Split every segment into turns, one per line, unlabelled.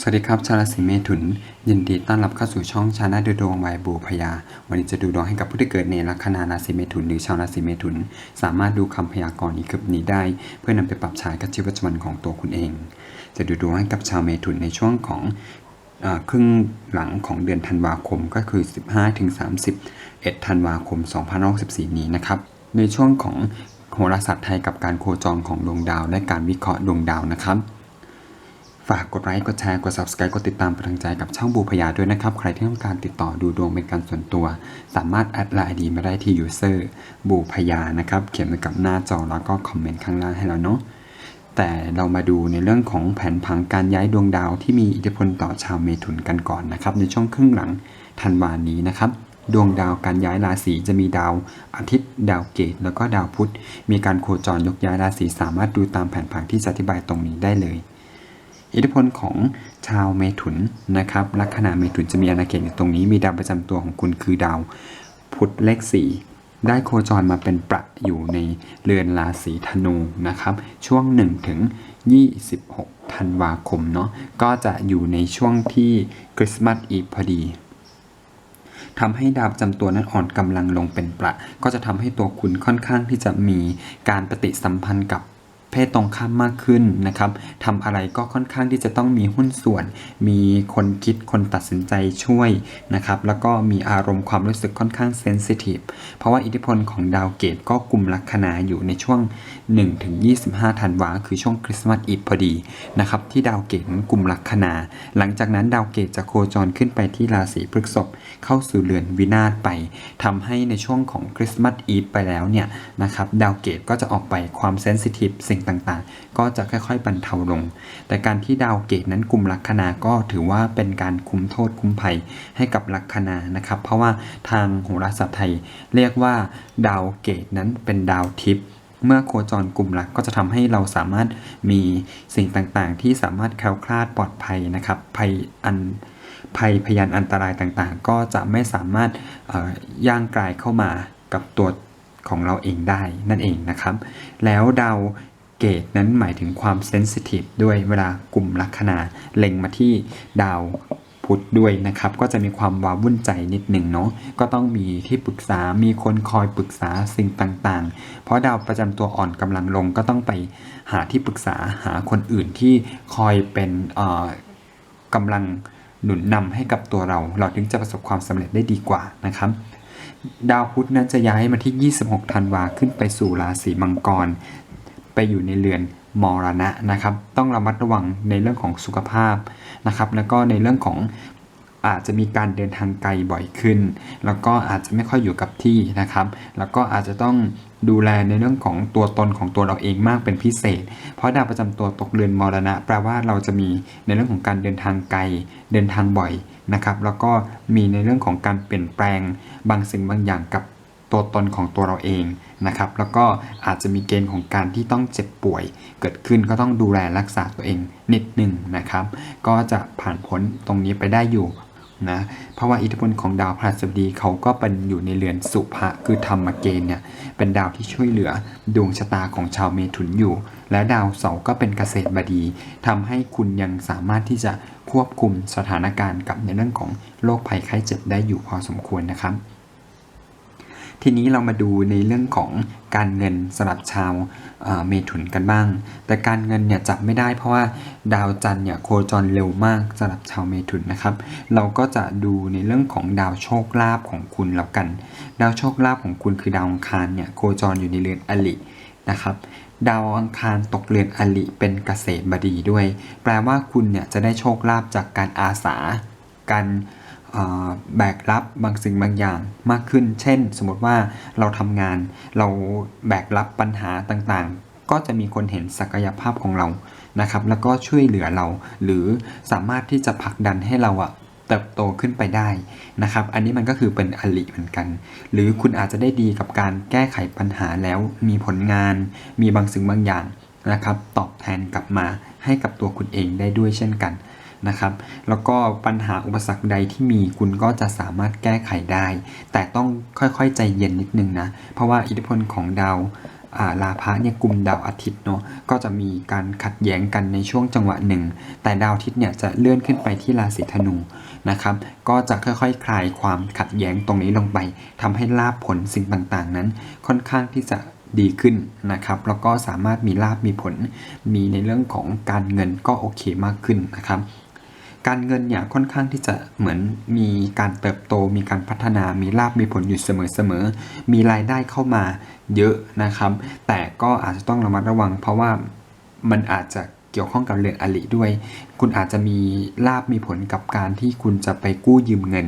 สวัสดีครับ ชาวราศีเมถุน ยินดีต้อนรับเข้าสู่ช่องชาแนลดูดวงวายบูพยา วันนี้จะดูดวงให้กับผู้ที่เกิดในลัคนาราศีเมถุนหรือชาวราศีเมถุน สามารถดูคำพยากรณ์อีกคลิปนี้ได้ เพื่อนำไปปรับใช้กับชีวิตประจำวันของตัวคุณเอง จะดูดวงให้กับชาวเมถุนในช่วงของอครึ่งหลังของเดือนธันวาคมก็คือ 15ถึง31ธันวาคม 2564 นี้นะครับในช่วงของโหราศาสตร์ไทยกับการโคจรของดวงดาวและการวิเคราะห์ดวงดาวนะครับ ฝากกดไลค์ กดแชร์ กด subscribe กดติดตามเป็นกำลังใจกับช่องบูพยาด้วยนะครับ ใครที่ต้องการติดต่อดูดวงเป็นการส่วนตัว สามารถแอดไลน์ดีมาได้ที่ user บูพยานะครับ เขียนไว้กับหน้าจอแล้วก็คอมเมนต์ข้างล่างให้เราเนาะ แต่เรามาดูในเรื่องของแผนผังการย้ายดวงดาวที่มีอิทธิพลต่อชาวเมถุนกันก่อนนะครับ ในช่วงครึ่งหลังธันวานี้นะครับดวงดาวการย้ายราศีจะมีดาวอาทิตย์ ดาวเกต แล้วก็ดาวพุธมีการโคจรยกย้ายราศีสามารถดูตามแผนผังที่จะอธิบายตรงนี้ได้เลย อิทธิพลของชาวเมถุนนะครับลัคนาเมถุนจะมีอาณาเขตอยู่ตรงนี้มีดาวประจำตัวของคุณคือดาวพุธเลขสี่ได้โคจรมาเป็นประอยู่ในเรือนราศีธนูนะครับช่วง1ถึง26ธันวาคมเนาะก็จะอยู่ในช่วงที่คริสต์มาสอีฟพอดีทำให้ดาวประจำตัวนั้นอ่อนกำลังลงเป็นประ ก็จะทำให้ตัวคุณค่อนข้างที่จะมีการปฏิสัมพันธ์กับ เพศตรงข้ามมากขึ้นนะครับทำอะไรก็ค่อนข้างที่จะต้องมีหุ้นส่วน มีคนคิดคนตัดสินใจช่วยนะครับแล้วก็มีอารมณ์ความรู้สึกค่อนข้างเซนซิทีฟเพราะว่าอิทธิพลของดาวเกตก็กลุ่มลัคนาอยู่ในช่วง 1-25ธันวาคือช่วงคริสต์มาสอีฟพอดีนะครับที่ดาวเกตกลุ่มลัคนา หลังจากนั้นดาวเกตจะโคจรขึ้นไปที่ราศีพฤษภเข้าสู่เรือนวินาศไปทำให้ในช่วงของคริสต์มาสอีฟไปแล้วเนี่ยนะครับดาวเกตก็จะออกไปความเซนซิทีฟสิ่งต่างๆ ก็จะค่อยๆ บรรเทาลง แต่การที่ดาวเกตนั้นกลุ่มลัคนาก็ถือว่าเป็นการคุ้มโทษคุ้มภัยให้กับลัคนานะครับ เพราะว่าทางโหราศาสตร์ไทยเรียกว่าดาวเกตนั้นเป็นดาวทิพย์เมื่อโคจรกลุ่มหลักก็จะทำให้เราสามารถมีสิ่งต่างๆ ที่สามารถแคล้วคลาดปลอดภัยนะครับภัยอันภัยพยานอันตรายต่างๆ ก็จะไม่สามารถย่างกลายเข้ามากับตัวของเราเองได้นั่นเองนะครับ แล้วดาว เกตนั้นหมายถึงความเซนซิทีฟด้วยเวลากลุ่มลัคนาเล็งมาที่ดาวพุธด้วยนะครับ ก็จะมีความว้าวุ่นใจนิดหนึ่งเนาะก็ต้องมีที่ปรึกษามีคนคอยปรึกษาสิ่งต่างๆ เพราะดาวประจำตัวอ่อนกำลังลงก็ต้องไปหาที่ปรึกษาหาคนอื่นที่คอยเป็นเอ่อกำลังหนุนนำให้กับตัวเรา เราถึงจะประสบความสำเร็จได้ดีกว่านะครับดาวพุธนั้นจะย้ายมาที่ 26 ธันวาขึ้นไปสู่ราศีมังกร ไปอยู่ในเรือนมรณะนะครับ ต้องระมัดระวังในเรื่องของสุขภาพนะครับ แล้วก็ในเรื่องของอาจจะมีการเดินทางไกลบ่อยขึ้น แล้วก็อาจจะไม่ค่อยอยู่กับที่นะครับ แล้วก็อาจจะต้องดูแลในเรื่องของตัวตนของตัวเราเองมากเป็นพิเศษ เพราะดาวประจำตัวตกเรือนมรณะ แปลว่าเราจะมีในเรื่องของการเดินทางไกล เดินทางบ่อยนะครับ แล้วก็มีในเรื่องของการเปลี่ยนแปลงบางสิ่งบางอย่างกับตัวตนของตัวเราเอง นะครับ แล้วก็อาจจะมีเกณฑ์ของการที่ต้องเจ็บป่วย เกิดขึ้นก็ต้องดูแลรักษาตัวเองนิดหนึ่งนะครับ ก็จะผ่านพ้นตรงนี้ไปได้อยู่นะเพราะว่าอิทธิพลของดาวพฤหัสบดีเขาก็เป็นอยู่ในเรือนสุภะคือธรรมเกณฑ์เนี่ยเป็นดาวที่ช่วยเหลือดวงชะตาของชาวเมถุนอยู่ และดาวเสาร์ก็เป็นเกษตรบดีทำให้คุณยังสามารถที่จะควบคุมสถานการณ์กับในเรื่องของโรคภัยไข้เจ็บได้อยู่พอสมควรนะครับ ทีนี้เรามาดูในเรื่องของการเงินสำหรับชาวเมถุนกันบ้าง แต่การเงินเนี่ยจับไม่ได้เพราะว่าดาวจันทร์เนี่ยโคจรเร็วมากสำหรับชาวเมถุนนะครับ เราก็จะดูในเรื่องของดาวโชคลาภของคุณแล้วกัน ดาวโชคลาภของคุณคือดาวอังคารเนี่ยโคจรอยู่ในเรือนอลินะครับดาวอังคารตกเรือนอลิเป็นเกษตรบดีด้วย แปลว่าคุณเนี่ยจะได้โชคลาภจากการอาสา การ แบกรับบางสิ่งบางอย่างมากขึ้น เช่น สมมติว่าเราทำงานเราแบกรับปัญหาต่างๆ ก็จะมีคนเห็นศักยภาพของเรานะครับ แล้วก็ช่วยเหลือเรา หรือสามารถที่จะผลักดันให้เราอะเติบโตขึ้นไปได้นะครับ อันนี้มันก็คือเป็นอลิเหมือนกัน หรือคุณอาจจะได้ดีกับการแก้ไขปัญหาแล้วมีผลงาน มีบางสิ่งบางอย่างนะครับ ตอบแทนกลับมาให้กับตัวคุณเองได้ด้วยเช่นกัน นะครับ แล้วก็ปัญหาอุปสรรคใดที่มีคุณก็จะสามารถแก้ไขได้ แต่ต้องค่อยๆใจเย็นนิดนึงนะ เพราะว่าอิทธิพลของดาวาลาพะเนี่ยกลุ่มดาวอาทิตย์เนาะก็จะมีการขัดแย้งกันในช่วงจังหวะหนึ่ง แต่ดาวอาทิตย์เนี่ยจะเลื่อนขึ้นไปที่ราศีธนูนะครับก็จะค่อยๆคคลายความขัดแย้งตรงนี้ลงไปทำให้ลาบผลสิ่งต่างๆ นั้น ค่อนข้างที่จะดีขึ้นนะครับแล้วก็สามารถมีลาบมีผล มีในเรื่องของการเงินก็โอเคมากขึ้นนะครับ การเงินเนี่ยค่อนข้างที่จะเหมือนมีการเติบโต มีการพัฒนา มีลาบมีผลอยู่เสมอๆ มีรายได้เข้ามาเยอะนะครับ แต่ก็อาจจะต้องระมัดระวัง เพราะว่ามันอาจจะเกี่ยวข้องกับเรื่อนอลิด้วย คุณอาจจะมีลาบมีผลกับการที่คุณจะไปกู้ยืมเงิน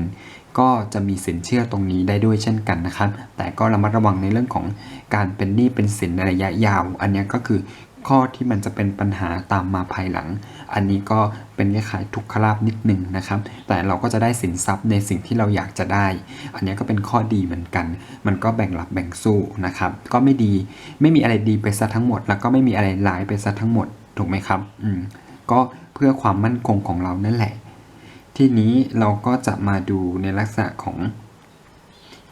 ก็จะมีสินเชื่อตรงนี้ได้ด้วยเช่นกันนะครับ แต่ก็ระมัดระวังในเรื่องของการเป็นหนี้เป็นสินในระยะยาว อันนี้ก็คือ ข้อที่มันจะเป็นปัญหาตามมาภายหลัง อันนี้ก็เป็นคล้ายๆทุกขลาบนิดหนึ่งนะครับ แต่เราก็จะได้สินทรัพย์ในสิ่งที่เราอยากจะได้ อันนี้ก็เป็นข้อดีเหมือนกัน มันก็แบ่งหลับแบ่งสู้นะครับ ก็ไม่ดี ไม่มีอะไรดีไปซะทั้งหมด แล้วก็ไม่มีอะไรร้ายไปซะทั้งหมด ถูกไหมครับ อืม ก็เพื่อความมั่นคงของเรานั่นแหละ ทีนี้เราก็จะมาดูในลักษณะของ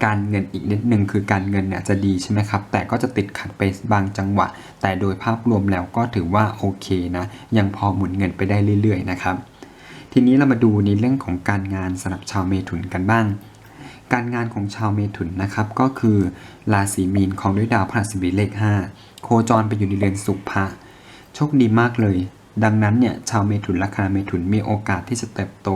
การเงินอีกนิดนึงคือการเงินเนี่ยจะดีใช่ไหมครับ แต่ก็จะติดขัดไปบางจังหวะ แต่โดยภาพรวมแล้วก็ถือว่าโอเคนะ ยังพอหมุนเงินไปได้เรื่อยๆนะครับทีนี้เรามาดูในเรื่องของการงานสำหรับชาวเมถุนกันบ้าง การงานของชาวเมถุนนะครับก็คือราศีมีนของด้วยดาวพฤหัสบดีเลข 5 โคจรไปอยู่ในเรือนสุภะโชคดีมากเลย ดังนั้นเนี่ยชาวเมถุนลัคนาเมถุนมีโอกาสที่จะเติบโต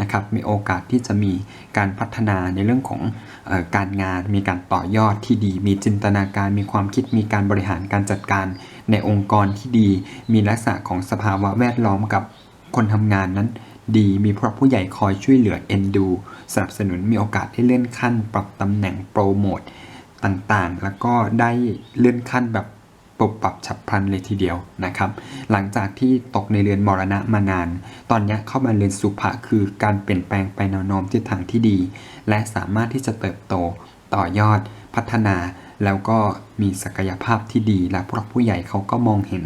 นะครับมีโอกาสที่จะมีการพัฒนาในเรื่องของออการงาน มีการต่อยอดที่ดี มีจินตนาการ มีความคิดมีการบริหารการจัดการในองค์กรที่ดี มีลักษณะของสภาวะแวดล้อมกับคนทำงานนั้นดีมีผู้ผู้ใหญ่คอยช่วยเหลือเอ็นดูสนับสนุนมีโอกาสได้เลื่อนขั้น ปรับตำแหน่งโปรโมทต่างๆ แล้วก็ได้เลื่อนขั้นแบบ ปรับปรับฉับพลันเลยทีเดียวนะครับ หลังจากที่ตกในเรือนมรณะมานาน ตอนนี้เข้ามาเรือนสุภะคือการเปลี่ยนแปลงไปแนวโน้มทิศทางที่ดี และสามารถที่จะเติบโตต่อยอดพัฒนา แล้วก็มีศักยภาพที่ดีและผู้รักผู้ใหญ่เขาก็มองเห็น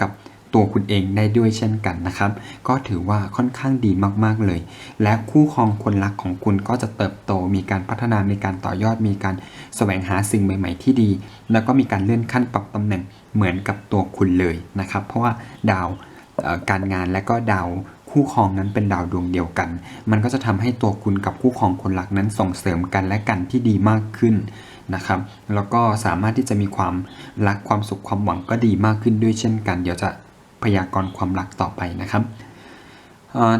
กับ ตัวคุณเองได้ด้วยเช่นกันนะครับ ก็ถือว่าค่อนข้างดีมากๆเลย และคู่ครองคนรักของคุณก็จะเติบโต มีการพัฒนา มีการต่อยอด มีการแสวงหาสิ่งใหม่ ๆ ที่ดี แล้วก็มีการเลื่อนขั้นปรับตำแหน่งเหมือนกับตัวคุณเลยนะครับ เพราะว่าดาวการงานและก็ดาวคู่ครองนั้นเป็นดาวดวงเดียวกัน มันก็จะทำให้ตัวคุณกับคู่ครองคนรักนั้นส่งเสริมกันและกันที่ดีมากขึ้นนะครับ แล้วก็สามารถที่จะมีความรักความสุขความหวังก็ดีมากขึ้นด้วยเช่นกัน เดี๋ยวจะ พยากรณ์ความรักต่อไปนะครับ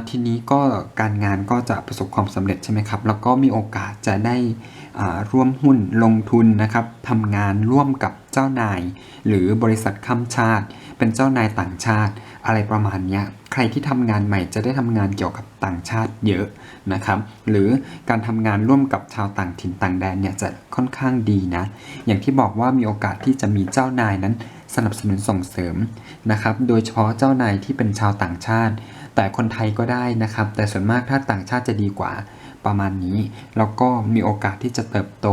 ทีนี้ก็การงานก็จะประสบความสำเร็จใช่ไหมครับ แล้วก็มีโอกาสจะได้ร่วมหุ้นลงทุนนะครับทำงานร่วมกับเจ้านาย หรือบริษัทข้ามชาติ เป็นเจ้านายต่างชาติ อะไรประมาณนี้ใครที่ทำงานใหม่จะได้ทำงานเกี่ยวกับต่างชาติเยอะนะครับ หรือการทำงานร่วมกับชาวต่างถิ่นต่างแดนเนี่ยจะค่อนข้างดีนะ อย่างที่บอกว่ามีโอกาสที่จะมีเจ้านายนั้น สนับสนุนส่งเสริมนะครับ โดยเฉพาะเจ้านายที่เป็นชาวต่างชาติ แต่คนไทยก็ได้นะครับ แต่ส่วนมากถ้าต่างชาติจะดีกว่าประมาณนี้แล้วก็มีโอกาสที่จะเติบโต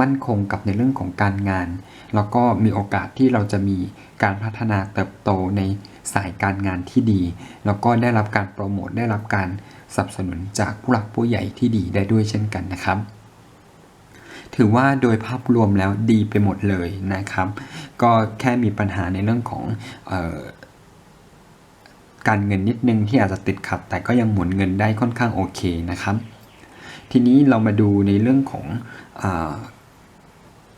มั่นคงกับในเรื่องของการงาน แล้วก็มีโอกาสที่เราจะมีการพัฒนาเติบโตในสายการงานที่ดี แล้วก็ได้รับการโปรโมทได้รับการสนับสนุนจากผู้หลักผู้ใหญ่ที่ดีได้ด้วยเช่นกันนะครับ ถือว่าโดยภาพรวมแล้วดีไปหมดเลยนะครับ ก็แค่มีปัญหาในเรื่องของออการเงินนิดนึงที่อาจจะติดขัด แต่ก็ยังหมุนเงินได้ค่อนข้างโอเคนะครับ ทีนี้เรามาดูในเรื่องของอ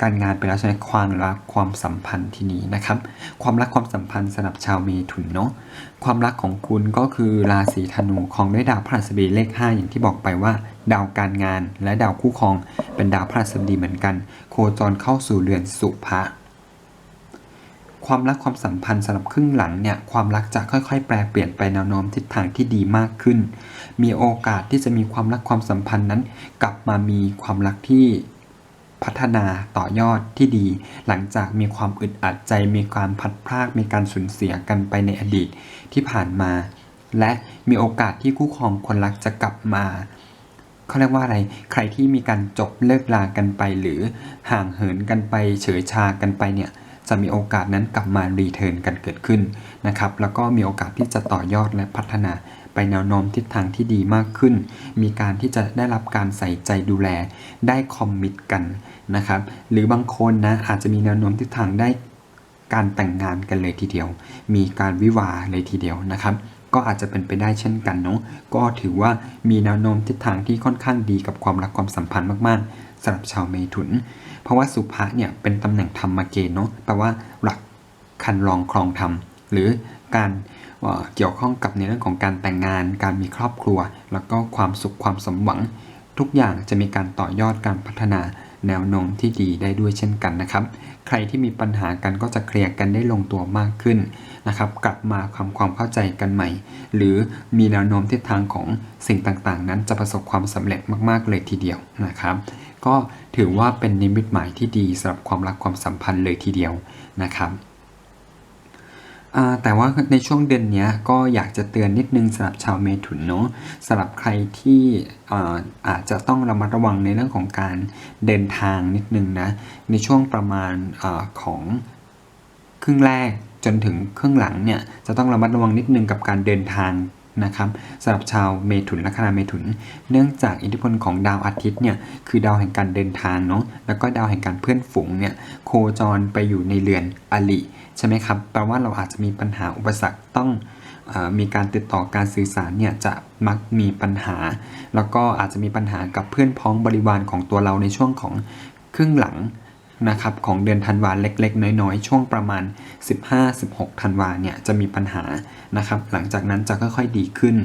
การงานไปแล้วใช่ไหมความรักความสัมพันธ์ที่นี้นะครับ ความรักความสัมพันธ์สำหรับชาวเมถุนเนาะความรักของคุณก็คือราศีธนูของด้วยดาวพฤหัสบดีเลข 5 อย่างที่บอกไปว่า ดาวการงานและดาวคู่ครองเป็นดาวพฤหัสบดีเหมือนกัน โคจรเข้าสู่เรือนสุภะความรักความสัมพันธ์สำหรับครึ่งหลังเนี่ยความรักจะค่อยๆ แปลเปลี่ยนไปแนวโน้มทิศทางที่ดีมากขึ้น มีโอกาสที่จะมีความรักความสัมพันธ์นั้น กลับมามีความรักที่ พัฒนาต่อยอดที่ดี หลังจากมีความอึดอัดใจมีการพัดพรากมีการสูญเสียกันไปในอดีตที่ผ่านมา และมีโอกาสที่คู่ครองคนรักจะกลับมาเขาเรียกว่าอะไร ใครที่มีการจบเลิกลากันไป หรือห่างเหินกันไปเฉยชากันไปเนี่ยจะมีโอกาสนั้นกลับมารีเทิร์นกันเกิดขึ้นนะครับ แล้วก็มีโอกาสที่จะต่อยอดและพัฒนาไปแนวโน้มทิศทางที่ดีมากขึ้น มีการที่จะได้รับการใส่ใจดูแล ได้คอมมิตกัน นะครับ หรือบางคนนะอาจจะมีแนวโน้มทิศทางได้การแต่งงานกันเลยทีเดียว มีการวิวาเลยทีเดียวนะครับ ก็อาจจะเป็นไปได้เช่นกันเนาะ ก็ถือว่ามีแนวโน้มทิศทางที่ค่อนข้างดีกับความรักความสัมพันธ์มากๆสำหรับชาวเมถุน เพราะว่าสุภะเนี่ยเป็นตำแหน่งธรรมเกณฑ์เนาะ แปลว่าหลักคันรองครองธรรม หรือการเกี่ยวข้องกับในเรื่องของการแต่งงาน การมีครอบครัว แล้วก็ความสุขความสมหวัง ทุกอย่างจะมีการต่อยอดการพัฒนา แนวโน้มที่ดีได้ด้วยเช่นกันนะครับ ใครที่มีปัญหากันก็จะเคลียร์กันได้ลงตัวมากขึ้นนะครับ กลับมาทำความเข้าใจกันใหม่ หรือมีแนวโน้มทิศทางของสิ่งต่างๆ นั้นจะประสบความสำเร็จมากๆเลยทีเดียวนะครับ ก็ถือว่าเป็นนิมิตหมายที่ดีสำหรับความรักความสัมพันธ์เลยทีเดียวนะครับ แต่ว่าในช่วงเดือนเนี้ยก็อยากจะเตือนนิดนึงสำหรับชาวเมถุนเนาะสำหรับใครที่อาอาจจะต้องระมัดระวังในเรื่องของการเดินทางนิดนึงนะในช่วงประมาณอาของครึ่งแรกจนถึงครึ่งหลังเนี่ยจะต้องระมัดระวังนิดนึงกับการเดินทาง นะครับสำหรับชาวเมถุนลัคนาเมถุน เนื่องจากอิทธิพลของดาวอาทิตย์เนี่ยคือดาวแห่งการเดินทางเนาะแล้วก็ดาวแห่งการเพื่อนฝูงเนี่ยโคจรไปอยู่ในเรือนอลิใช่ไหมครับแปลว่าเราอาจจะมีปัญหาอุปสรรคต้องมีการติดต่อการสื่อสารเนี่ยจะมักมีปัญหา แล้วก็อาจจะมีปัญหากับเพื่อนพ้องบริวารของตัวเราในช่วงของครึ่งหลัง นะครับของเดือนธันวาเล็กๆ น้อยๆ ช่วงประมาณ 15-16ธันวาเนี่ยจะมีปัญหานะครับหลังจากนั้นจะค่อยๆดีขึ้น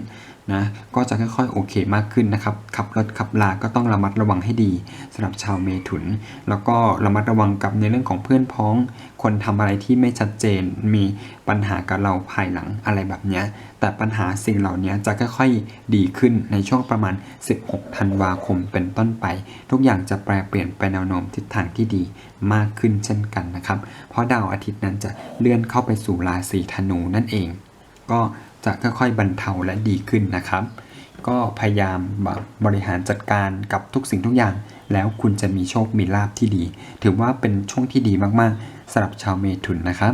นะก็จะค่อยๆโอเคมากขึ้นนะครับขับรถขับลาก็ต้องระมัดระวังให้ดีสำหรับชาวเมถุน แล้วก็ระมัดระวังกับในเรื่องของเพื่อนพ้อง คนทำอะไรที่ไม่ชัดเจน มีปัญหากับเราภายหลังอะไรแบบเนี้ยแต่ปัญหาสิ่งเหล่านี้จะค่อยๆดีขึ้นในช่วงประมาณ 16 ธันวาคมเป็นต้นไป ทุกอย่างจะแปลเปลี่ยนไปแนวโน้มทิศทางที่ดีมากขึ้นเช่นกันนะครับ เพราะดาวอาทิตย์นั้นจะเลื่อนเข้าไปสู่ราศีธนูนั่นเอง ก็ จะค่อยๆบรรเทาและดีขึ้นนะครับ ก็พยายามบริหารจัดการกับทุกสิ่งทุกอย่าง แล้วคุณจะมีโชคมีลาบที่ดี ถือว่าเป็นช่วงที่ดีมากๆสำหรับชาวเมถุนนะครับ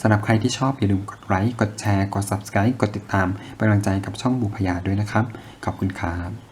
สำหรับใครที่ชอบอย่าลืมกดไลค์กดแชร์ กด subscribe กดติดตามเป็นกำลังใจกับช่องบุพยาด้วยนะครับ ขอบคุณครับ